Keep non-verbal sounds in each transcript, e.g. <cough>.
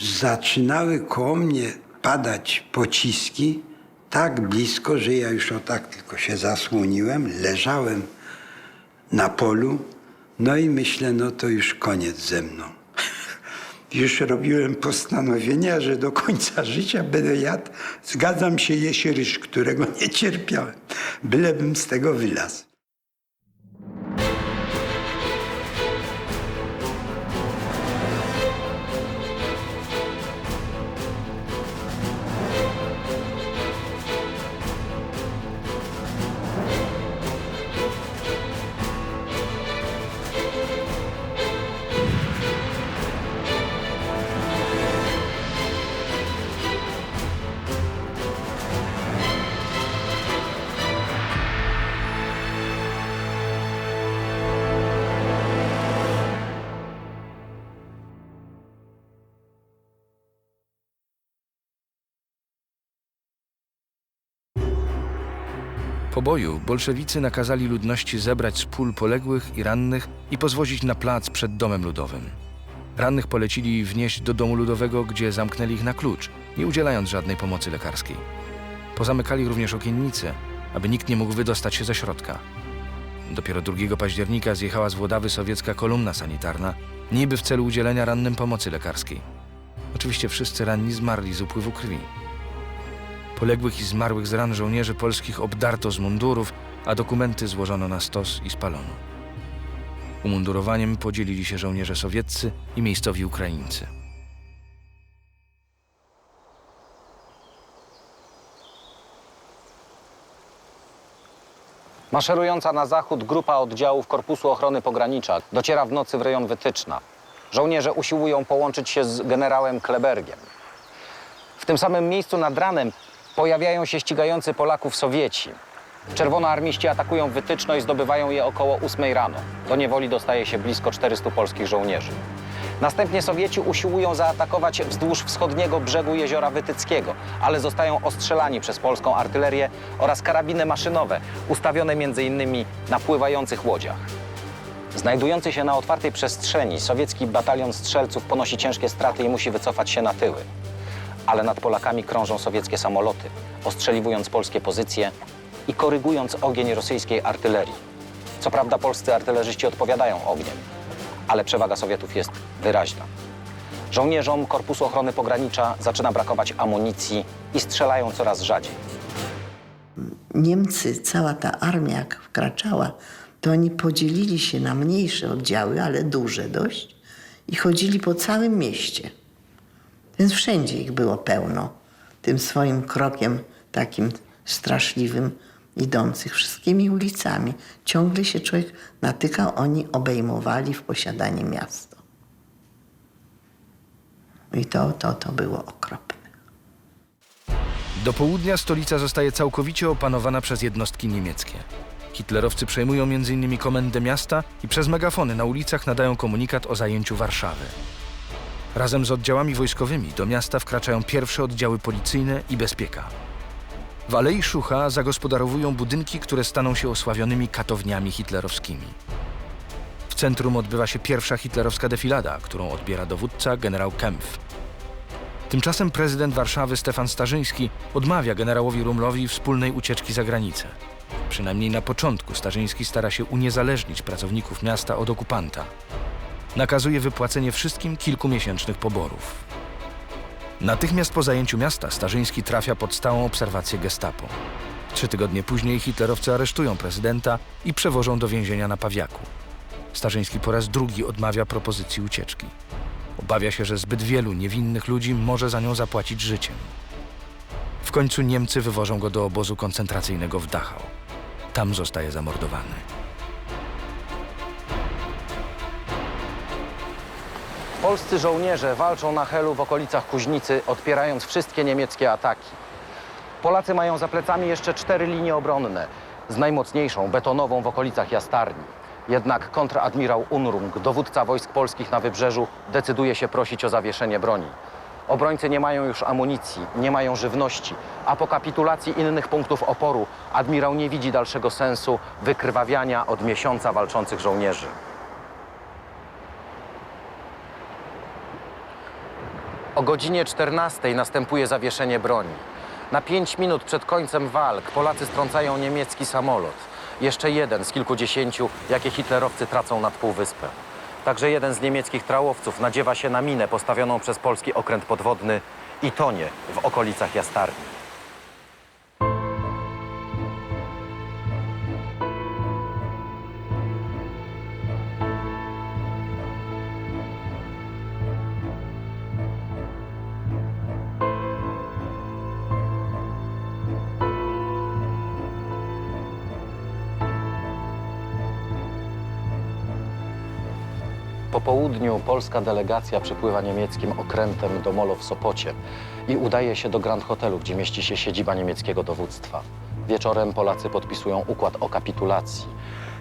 zaczynały koło mnie padać pociski tak blisko, że ja już o tak tylko się zasłoniłem, leżałem na polu, no i myślę, no to już koniec ze mną. Już robiłem postanowienia, że do końca życia będę jadł, zgadzam się, jeść ryż, którego nie cierpiałem, bylebym z tego wylazł. Po boju bolszewicy nakazali ludności zebrać z pól poległych i rannych i pozwozić na plac przed domem ludowym. Rannych polecili wnieść do domu ludowego, gdzie zamknęli ich na klucz, nie udzielając żadnej pomocy lekarskiej. Pozamykali również okiennice, aby nikt nie mógł wydostać się ze środka. Dopiero 2 października zjechała z Włodawy sowiecka kolumna sanitarna, niby w celu udzielenia rannym pomocy lekarskiej. Oczywiście wszyscy ranni zmarli z upływu krwi. Poległych i zmarłych z ran żołnierzy polskich obdarto z mundurów, a dokumenty złożono na stos i spalono. Umundurowaniem podzielili się żołnierze sowieccy i miejscowi Ukraińcy. Maszerująca na zachód grupa oddziałów Korpusu Ochrony Pogranicza dociera w nocy w rejon Wytyczna. Żołnierze usiłują połączyć się z generałem Klebergiem. W tym samym miejscu nad ranem pojawiają się ścigający Polaków Sowieci. Czerwonoarmiści atakują Wytyczno i zdobywają je około 8 rano. Do niewoli dostaje się blisko 400 polskich żołnierzy. Następnie Sowieci usiłują zaatakować wzdłuż wschodniego brzegu jeziora Wytyckiego, ale zostają ostrzelani przez polską artylerię oraz karabiny maszynowe, ustawione m.in. na pływających łodziach. Znajdujący się na otwartej przestrzeni, sowiecki batalion strzelców ponosi ciężkie straty i musi wycofać się na tyły. Ale nad Polakami krążą sowieckie samoloty, ostrzeliwując polskie pozycje i korygując ogień rosyjskiej artylerii. Co prawda polscy artylerzyści odpowiadają ogniem, ale przewaga Sowietów jest wyraźna. Żołnierzom Korpusu Ochrony Pogranicza zaczyna brakować amunicji i strzelają coraz rzadziej. Niemcy, cała ta armia jak wkraczała, to oni podzielili się na mniejsze oddziały, ale duże dość i chodzili po całym mieście. Więc wszędzie ich było pełno. Tym swoim krokiem takim straszliwym, idących wszystkimi ulicami. Ciągle się człowiek natykał, oni obejmowali w posiadanie miasto. I to, to, to było okropne. Do południa stolica zostaje całkowicie opanowana przez jednostki niemieckie. Hitlerowcy przejmują m.in. komendę miasta i przez megafony na ulicach nadają komunikat o zajęciu Warszawy. Razem z oddziałami wojskowymi do miasta wkraczają pierwsze oddziały policyjne i bezpieka. W Alei Szucha zagospodarowują budynki, które staną się osławionymi katowniami hitlerowskimi. W centrum odbywa się pierwsza hitlerowska defilada, którą odbiera dowódca generał Kempf. Tymczasem prezydent Warszawy Stefan Starzyński odmawia generałowi Rumlowi wspólnej ucieczki za granicę. Przynajmniej na początku Starzyński stara się uniezależnić pracowników miasta od okupanta. Nakazuje wypłacenie wszystkim kilkumiesięcznych poborów. Natychmiast po zajęciu miasta Starzyński trafia pod stałą obserwację gestapo. Trzy tygodnie później hitlerowcy aresztują prezydenta i przewożą do więzienia na Pawiaku. Starzyński po raz drugi odmawia propozycji ucieczki. Obawia się, że zbyt wielu niewinnych ludzi może za nią zapłacić życiem. W końcu Niemcy wywożą go do obozu koncentracyjnego w Dachau. Tam zostaje zamordowany. Polscy żołnierze walczą na Helu w okolicach Kuźnicy, odpierając wszystkie niemieckie ataki. Polacy mają za plecami jeszcze cztery linie obronne, z najmocniejszą betonową w okolicach Jastarni. Jednak kontradmirał Unrung, dowódca wojsk polskich na wybrzeżu, decyduje się prosić o zawieszenie broni. Obrońcy nie mają już amunicji, nie mają żywności, a po kapitulacji innych punktów oporu admirał nie widzi dalszego sensu wykrwawiania od miesiąca walczących żołnierzy. O godzinie 14 następuje zawieszenie broni. Na 5 minut przed końcem walk Polacy strącają niemiecki samolot. Jeszcze jeden z kilkudziesięciu, jakie hitlerowcy tracą nad Półwyspem. Także jeden z niemieckich trałowców nadziewa się na minę postawioną przez polski okręt podwodny i tonie w okolicach Jastarni. Południu polska delegacja przypływa niemieckim okrętem do molo w Sopocie i udaje się do Grand Hotelu, gdzie mieści się siedziba niemieckiego dowództwa. Wieczorem Polacy podpisują układ o kapitulacji.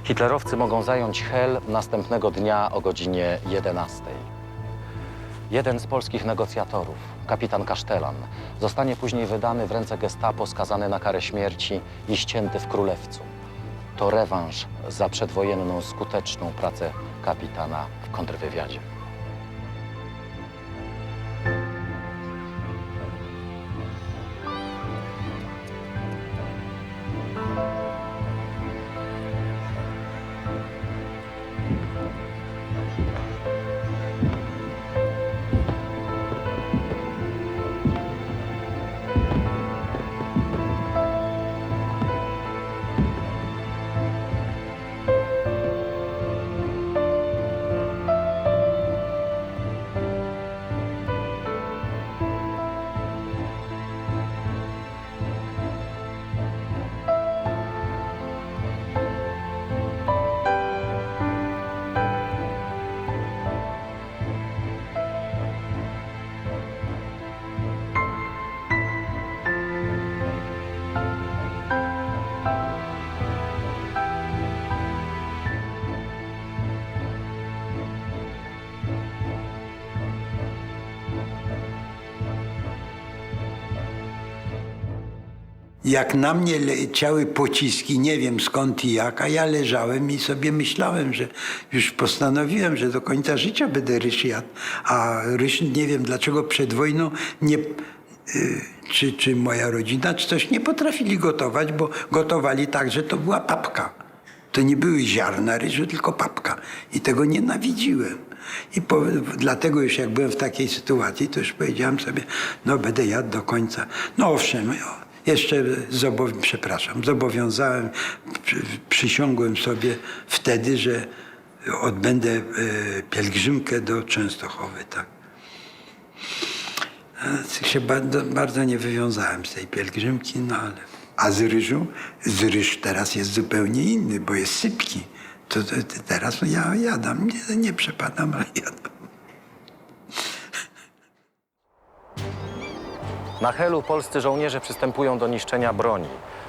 Hitlerowcy mogą zająć Hel następnego dnia o godzinie 11. Jeden z polskich negocjatorów, kapitan Kasztelan, zostanie później wydany w ręce gestapo, skazany na karę śmierci i ścięty w Królewcu. To rewanż za przedwojenną skuteczną pracę kapitana w kontrwywiadzie. Jak na mnie leciały pociski, nie wiem skąd i jak, a ja leżałem i sobie myślałem, że już postanowiłem, że do końca życia będę ryż jadł. A ryż, nie wiem dlaczego przed wojną nie, y, czy, czy moja rodzina, czy coś nie potrafili gotować, bo gotowali tak, że to była papka. To nie były ziarna ryżu, tylko papka. I tego nienawidziłem. I po, dlatego już jak byłem w takiej sytuacji, to już powiedziałem sobie, no będę jadł do końca. No owszem, jeszcze zobow- przepraszam, zobowiązałem, przy, przysiągłem sobie wtedy, że odbędę e, pielgrzymkę do Częstochowy, tak. Się bardzo, bardzo nie wywiązałem z tej pielgrzymki, no ale... A z ryżu? Z ryż teraz jest zupełnie inny, bo jest sypki. To, to, to teraz ja jadam, nie, nie przepadam, ale jadam. Na Helu polscy żołnierze przystępują do niszczenia broni.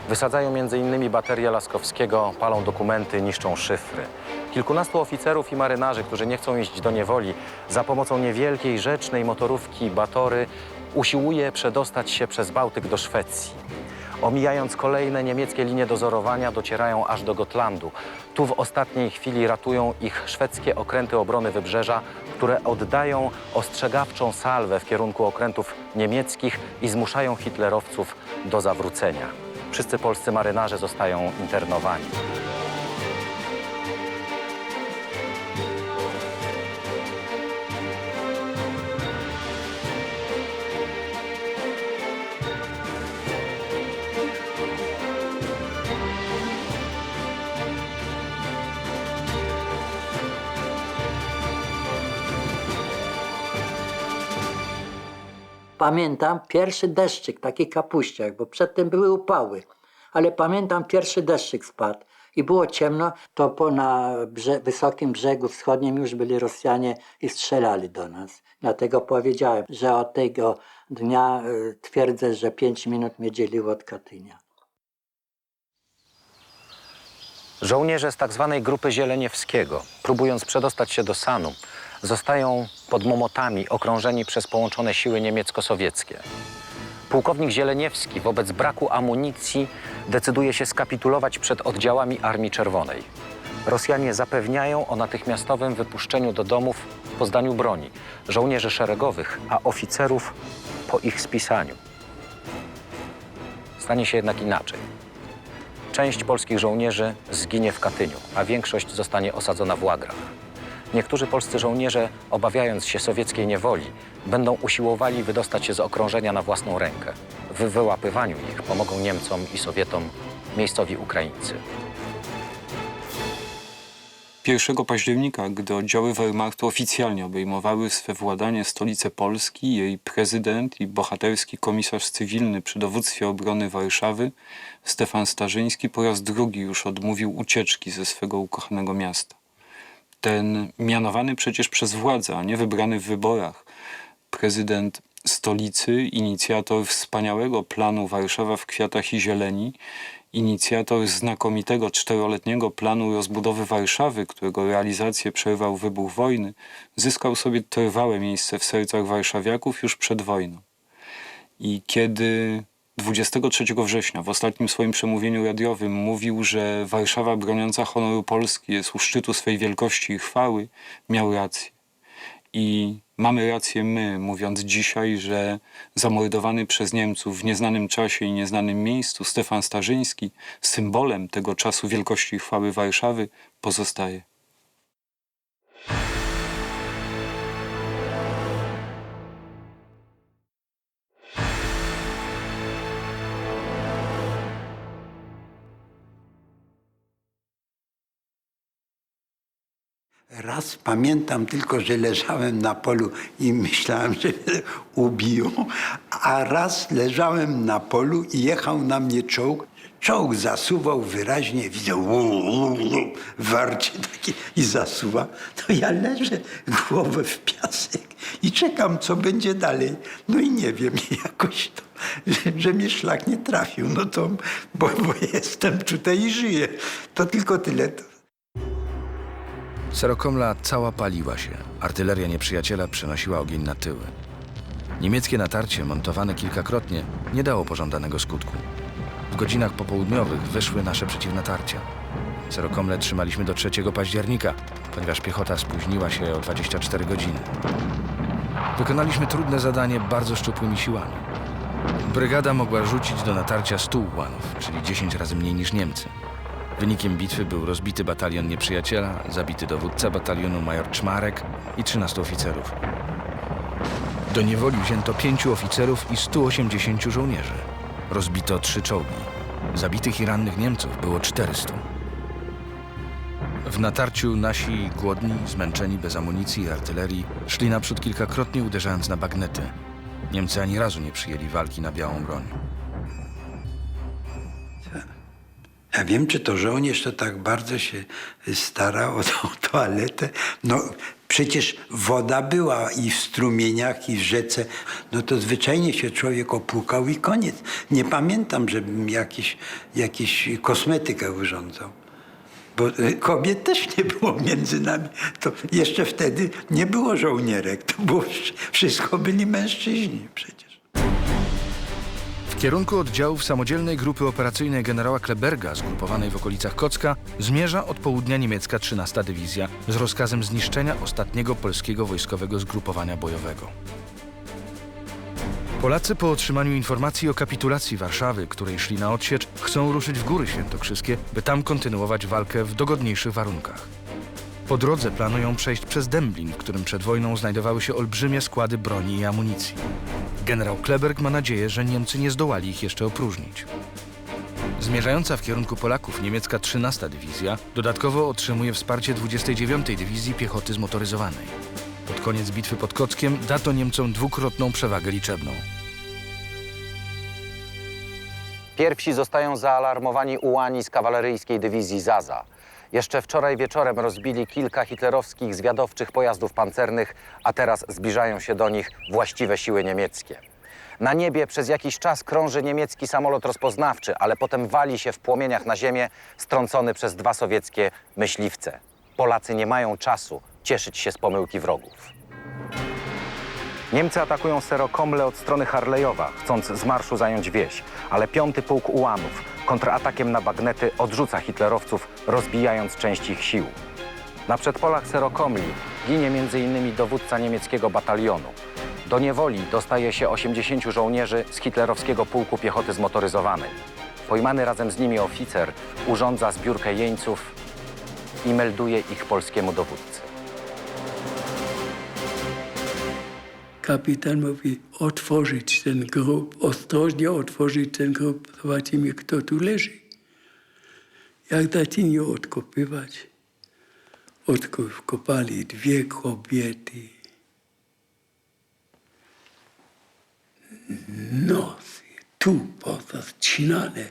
Wysadzają m.in. baterię Laskowskiego, palą dokumenty, niszczą szyfry. Kilkunastu oficerów i marynarzy, którzy nie chcą iść do niewoli, za pomocą niewielkiej rzecznej motorówki Batory usiłuje przedostać się przez Bałtyk do Szwecji. Omijając kolejne niemieckie linie dozorowania, docierają aż do Gotlandu. Tu w ostatniej chwili ratują ich szwedzkie okręty obrony wybrzeża, które oddają ostrzegawczą salwę w kierunku okrętów niemieckich i zmuszają hitlerowców do zawrócenia. Wszyscy polscy marynarze zostają internowani. Pamiętam pierwszy deszczyk, taki kapuściak, bo przedtem były upały, ale pamiętam pierwszy deszczyk spadł i było ciemno, to po na brze wysokim brzegu wschodnim już byli Rosjanie i strzelali do nas. Dlatego powiedziałem, że od tego dnia y, twierdzę, że pięć minut mnie dzieliło od Katynia. Żołnierze z tak zwanej grupy Zieleniewskiego, próbując przedostać się do Sanu, zostają pod Momotami okrążeni przez połączone siły niemiecko-sowieckie. Pułkownik Zieleniewski wobec braku amunicji decyduje się skapitulować przed oddziałami Armii Czerwonej. Rosjanie zapewniają o natychmiastowym wypuszczeniu do domów po zdaniu broni, żołnierzy szeregowych, a oficerów po ich spisaniu. Stanie się jednak inaczej. Część polskich żołnierzy zginie w Katyniu, a większość zostanie osadzona w łagrach. Niektórzy polscy żołnierze, obawiając się sowieckiej niewoli, będą usiłowali wydostać się z okrążenia na własną rękę. W wyłapywaniu ich pomogą Niemcom i Sowietom miejscowi Ukraińcy. 1 października, gdy oddziały Wehrmachtu oficjalnie obejmowały swe władanie stolicę Polski, jej prezydent i bohaterski komisarz cywilny przy dowództwie obrony Warszawy, Stefan Starzyński po raz drugi już odmówił ucieczki ze swego ukochanego miasta. Ten mianowany przecież przez władzę, a nie wybrany w wyborach, prezydent stolicy, inicjator wspaniałego planu Warszawa w kwiatach i zieleni, inicjator znakomitego czteroletniego planu rozbudowy Warszawy, którego realizację przerwał wybuch wojny, zyskał sobie trwałe miejsce w sercach warszawiaków już przed wojną. I kiedy 23 września w ostatnim swoim przemówieniu radiowym mówił, że Warszawa broniąca honoru Polski jest u szczytu swej wielkości i chwały, miał rację. I mamy rację my, mówiąc dzisiaj, że zamordowany przez Niemców w nieznanym czasie i nieznanym miejscu Stefan Starzyński symbolem tego czasu wielkości i chwały Warszawy pozostaje. Raz pamiętam tylko, że leżałem na polu i myślałem, że mnie ubiją, a raz leżałem na polu i jechał na mnie czołg. Czołg zasuwał wyraźnie, widzę, warcie takie i zasuwa. No ja leżę głowę w piasek i czekam, co będzie dalej. No i nie wiem, <laughs> jakoś to, że, że mnie szlak nie trafił. No to, bo, bo jestem tutaj i żyję. To tylko tyle. Serokomla cała paliła się. Artyleria nieprzyjaciela przenosiła ogień na tyły. Niemieckie natarcie, montowane kilkakrotnie, nie dało pożądanego skutku. W godzinach popołudniowych wyszły nasze przeciwnatarcia. Serokomle trzymaliśmy do 3 października, ponieważ piechota spóźniła się o 24 godziny. Wykonaliśmy trudne zadanie bardzo szczupłymi siłami. Brygada mogła rzucić do natarcia 100 ułanów, czyli 10 razy mniej niż Niemcy. Wynikiem bitwy był rozbity batalion nieprzyjaciela, zabity dowódca batalionu major Czmarek i 13 oficerów. Do niewoli wzięto pięciu oficerów i 180 żołnierzy. Rozbito trzy czołgi. Zabitych i rannych Niemców było 400. W natarciu nasi głodni, zmęczeni, bez amunicji i artylerii, szli naprzód kilkakrotnie uderzając na bagnety. Niemcy ani razu nie przyjęli walki na białą broń. Ja wiem, czy to żołnierz to tak bardzo się starał o tą <laughs> toaletę. No przecież woda była i w strumieniach, i w rzece. No to zwyczajnie się człowiek opłukał i koniec. Nie pamiętam, żebym jakiś, jakiś kosmetykę urządzał. Bo y, kobiet też nie było między nami. To jeszcze wtedy nie było żołnierek. To było, wszystko byli mężczyźni przecież. Kierunku oddziałów samodzielnej grupy operacyjnej generała Kleberga, zgrupowanej w okolicach Kocka, zmierza od południa niemiecka 13 Dywizja z rozkazem zniszczenia ostatniego polskiego wojskowego zgrupowania bojowego. Polacy po otrzymaniu informacji o kapitulacji Warszawy, której szli na odsiecz, chcą ruszyć w Góry Świętokrzyskie, by tam kontynuować walkę w dogodniejszych warunkach. Po drodze planują przejść przez Dęblin, w którym przed wojną znajdowały się olbrzymie składy broni i amunicji. Generał Kleberg ma nadzieję, że Niemcy nie zdołali ich jeszcze opróżnić. Zmierzająca w kierunku Polaków niemiecka 13 Dywizja dodatkowo otrzymuje wsparcie 29 Dywizji Piechoty Zmotoryzowanej. Pod koniec bitwy pod Kockiem da to Niemcom dwukrotną przewagę liczebną. Pierwsi zostają zaalarmowani ułani z kawaleryjskiej dywizji Zaza. Jeszcze wczoraj wieczorem rozbili kilka hitlerowskich zwiadowczych pojazdów pancernych, a teraz zbliżają się do nich właściwe siły niemieckie. Na niebie przez jakiś czas krąży niemiecki samolot rozpoznawczy, ale potem wali się w płomieniach na ziemię, strącony przez dwa sowieckie myśliwce. Polacy nie mają czasu cieszyć się z pomyłki wrogów. Niemcy atakują Serokomle od strony Harlejowa, chcąc z marszu zająć wieś, ale piąty pułk ułanów kontratakiem na bagnety odrzuca hitlerowców, rozbijając część ich sił. Na przedpolach Serokomli Ginie m.in. dowódca niemieckiego batalionu. Do niewoli dostaje się 80 żołnierzy z hitlerowskiego pułku piechoty zmotoryzowanej. Pojmany razem z nimi oficer urządza zbiórkę jeńców i melduje ich polskiemu dowódcy. Kapitan mówi, otworzyć ten grób, ostrożnie otworzyć ten grób, zobaczymy, kto tu leży. Jak zaczęli odkopywać, odkopali dwie kobiety. Nosy tu pozacinane,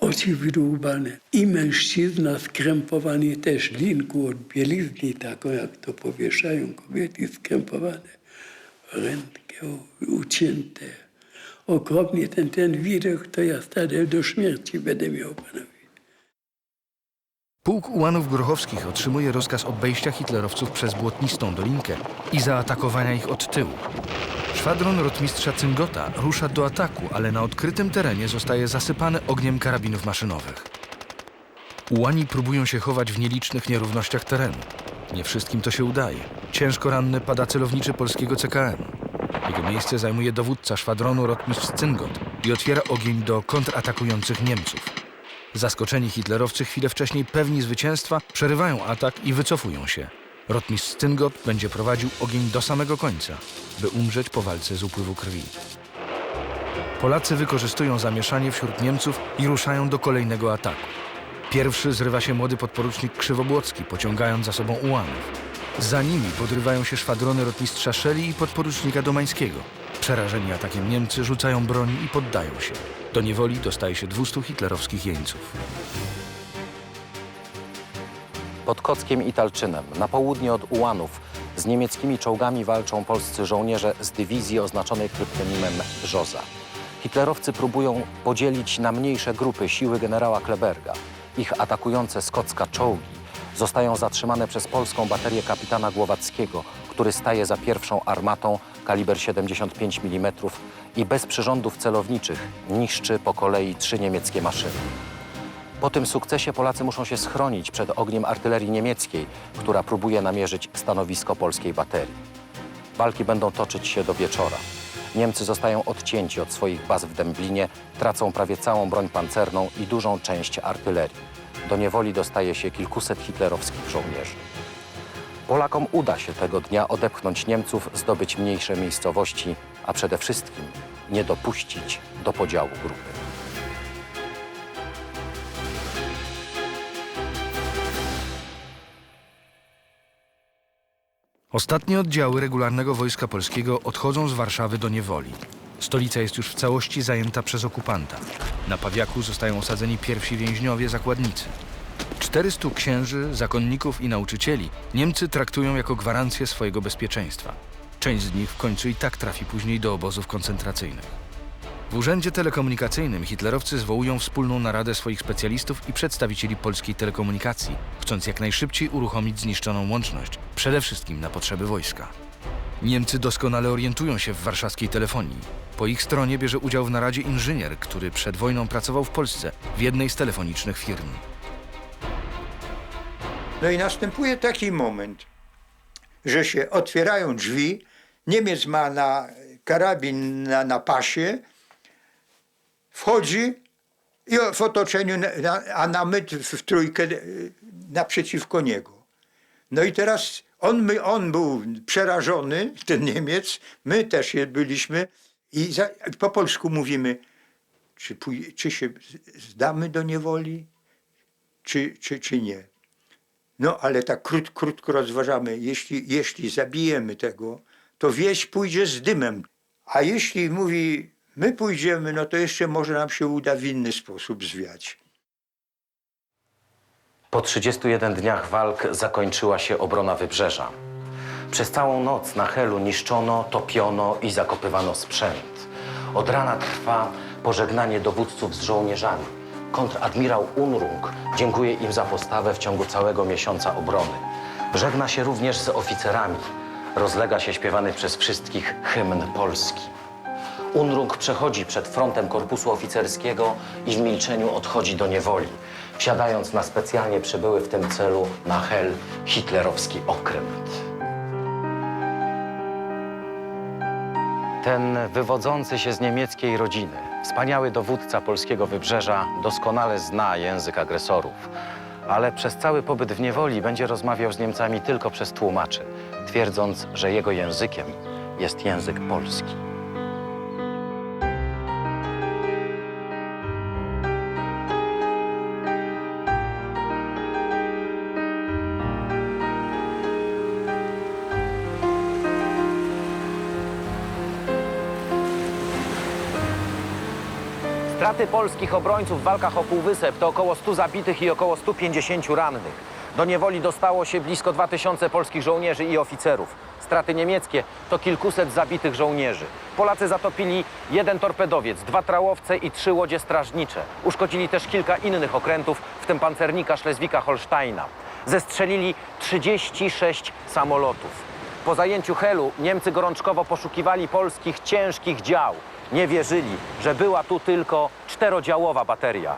oczy wydłubane. I mężczyzna skrępowany też linku od bielizny, taką jak to powieszają kobiety skrępowane. Rękę ucięte. Okropnie ten, ten widok, to ja stale do śmierci będę miał panowie. Pułk ułanów grochowskich otrzymuje rozkaz obejścia hitlerowców przez błotnistą dolinkę i zaatakowania ich od tyłu. Szwadron rotmistrza Cyngota rusza do ataku, ale na odkrytym terenie zostaje zasypany ogniem karabinów maszynowych. Ułani próbują się chować w nielicznych nierównościach terenu. Nie wszystkim to się udaje. Ciężko ranny pada celowniczy polskiego CKM. Jego miejsce zajmuje dowódca szwadronu rotmistrz Cyngot i otwiera ogień do kontratakujących Niemców. Zaskoczeni hitlerowcy chwilę wcześniej pewni zwycięstwa przerywają atak i wycofują się. Rotmistrz Cyngot będzie prowadził ogień do samego końca, by umrzeć po walce z upływu krwi. Polacy wykorzystują zamieszanie wśród Niemców i ruszają do kolejnego ataku. Pierwszy zrywa się młody podporucznik Krzywobłocki, pociągając za sobą ułanów. Za nimi podrywają się szwadrony rotmistrza Szeli i podporucznika Domańskiego. Przerażeni atakiem Niemcy rzucają broń i poddają się. Do niewoli dostaje się 200 hitlerowskich jeńców. Pod Kockiem i Talczynem, na południe od Ułanów, z niemieckimi czołgami walczą polscy żołnierze z dywizji oznaczonej kryptonimem Brzoza. Hitlerowcy próbują podzielić na mniejsze grupy siły generała Kleberga. Ich atakujące z Kocka czołgi zostają zatrzymane przez polską baterię kapitana Głowackiego, który staje za pierwszą armatą kaliber 75 mm i bez przyrządów celowniczych niszczy po kolei trzy niemieckie maszyny. Po tym sukcesie Polacy muszą się schronić przed ogniem artylerii niemieckiej, która próbuje namierzyć stanowisko polskiej baterii. Walki będą toczyć się do wieczora. Niemcy zostają odcięci od swoich baz w Dęblinie, tracą prawie całą broń pancerną i dużą część artylerii. Do niewoli dostaje się kilkuset hitlerowskich żołnierzy. Polakom uda się tego dnia odepchnąć Niemców, zdobyć mniejsze miejscowości, a przede wszystkim nie dopuścić do podziału grupy. Ostatnie oddziały regularnego Wojska Polskiego odchodzą z Warszawy do niewoli. Stolica jest już w całości zajęta przez okupanta. Na Pawiaku zostają osadzeni pierwsi więźniowie zakładnicy. 400 księży, zakonników i nauczycieli Niemcy traktują jako gwarancję swojego bezpieczeństwa. Część z nich w końcu i tak trafi później do obozów koncentracyjnych. W urzędzie telekomunikacyjnym hitlerowcy zwołują wspólną naradę swoich specjalistów i przedstawicieli polskiej telekomunikacji, chcąc jak najszybciej uruchomić zniszczoną łączność, przede wszystkim na potrzeby wojska. Niemcy doskonale orientują się w warszawskiej telefonii. Po ich stronie bierze udział w naradzie inżynier, który przed wojną pracował w Polsce w jednej z telefonicznych firm. No i następuje taki moment, że się otwierają drzwi, Niemiec ma na karabin na, na pasie, wchodzi i w otoczeniu, a na my w trójkę e, naprzeciwko niego. No i teraz on, my, on był przerażony, ten Niemiec, my też byliśmy i za, po polsku mówimy, czy, czy się zdamy do niewoli, czy, czy, czy nie. No ale tak krót, krótko rozważamy, jeśli, jeśli zabijemy tego, to wieś pójdzie z dymem. A jeśli mówi, my pójdziemy, no to jeszcze może nam się uda w inny sposób zwiać. Po 31 dniach walk zakończyła się obrona wybrzeża. Przez całą noc na Helu niszczono, topiono i zakopywano sprzęt. Od rana trwa pożegnanie dowódców z żołnierzami. Kontradmirał Unrung dziękuję im za postawę w ciągu całego miesiąca obrony. Żegna się również z oficerami. Rozlega się śpiewany przez wszystkich hymn polski. Unrung przechodzi przed frontem korpusu oficerskiego i w milczeniu odchodzi do niewoli, wsiadając na specjalnie przybyły w tym celu na Hel hitlerowski okręt. Ten wywodzący się z niemieckiej rodziny, wspaniały dowódca polskiego wybrzeża, doskonale zna język agresorów. Ale przez cały pobyt w niewoli będzie rozmawiał z Niemcami tylko przez tłumaczy, twierdząc, że jego językiem jest język polski. Straty polskich obrońców w walkach o Półwysep to około 100 zabitych i około 150 rannych. Do niewoli dostało się blisko 2000 polskich żołnierzy i oficerów. Straty niemieckie to kilkuset zabitych żołnierzy. Polacy zatopili jeden torpedowiec, dwa trałowce i trzy łodzie strażnicze. Uszkodzili też kilka innych okrętów, w tym pancernika Szlezwika-Holsteina. Zestrzelili 36 samolotów. Po zajęciu Helu Niemcy gorączkowo poszukiwali polskich ciężkich dział. Nie wierzyli, że była tu tylko czterodziałowa bateria.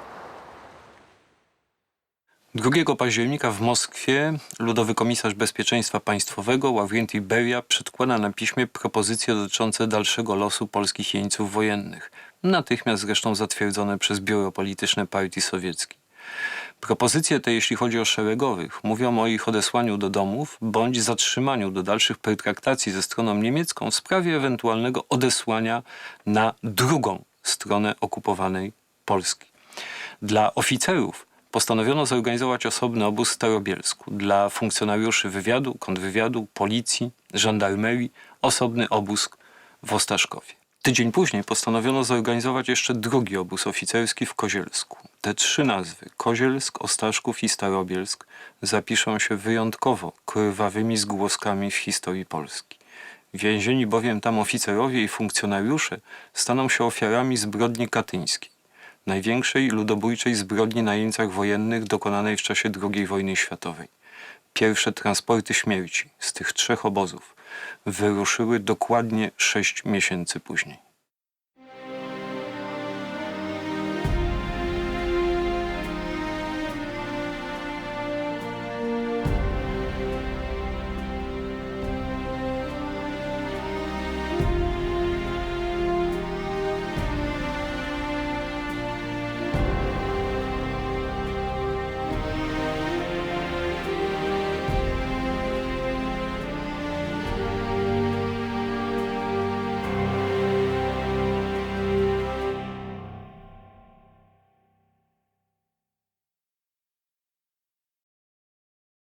2 października w Moskwie Ludowy Komisarz Bezpieczeństwa Państwowego Ławrentij Beria przedkłada na piśmie propozycje dotyczące dalszego losu polskich jeńców wojennych, natychmiast zresztą zatwierdzone przez Biuro Polityczne Partii Sowieckiej. Propozycje te, jeśli chodzi o szeregowych, mówią o ich odesłaniu do domów bądź zatrzymaniu do dalszych pertraktacji ze stroną niemiecką w sprawie ewentualnego odesłania na drugą stronę okupowanej Polski. Dla oficerów postanowiono zorganizować osobny obóz w Starobielsku. Dla funkcjonariuszy wywiadu, kontrwywiadu, policji, żandarmerii osobny obóz w Ostaszkowie. Tydzień później postanowiono zorganizować jeszcze drugi obóz oficerski w Kozielsku. Te trzy nazwy, Kozielsk, Ostaszków i Starobielsk, zapiszą się wyjątkowo krwawymi zgłoskami w historii Polski. Więzieni bowiem tam oficerowie i funkcjonariusze staną się ofiarami zbrodni katyńskiej, największej ludobójczej zbrodni na jeńcach wojennych dokonanej w czasie II wojny światowej. Pierwsze transporty śmierci z tych trzech obozów wyruszyły dokładnie sześć miesięcy później.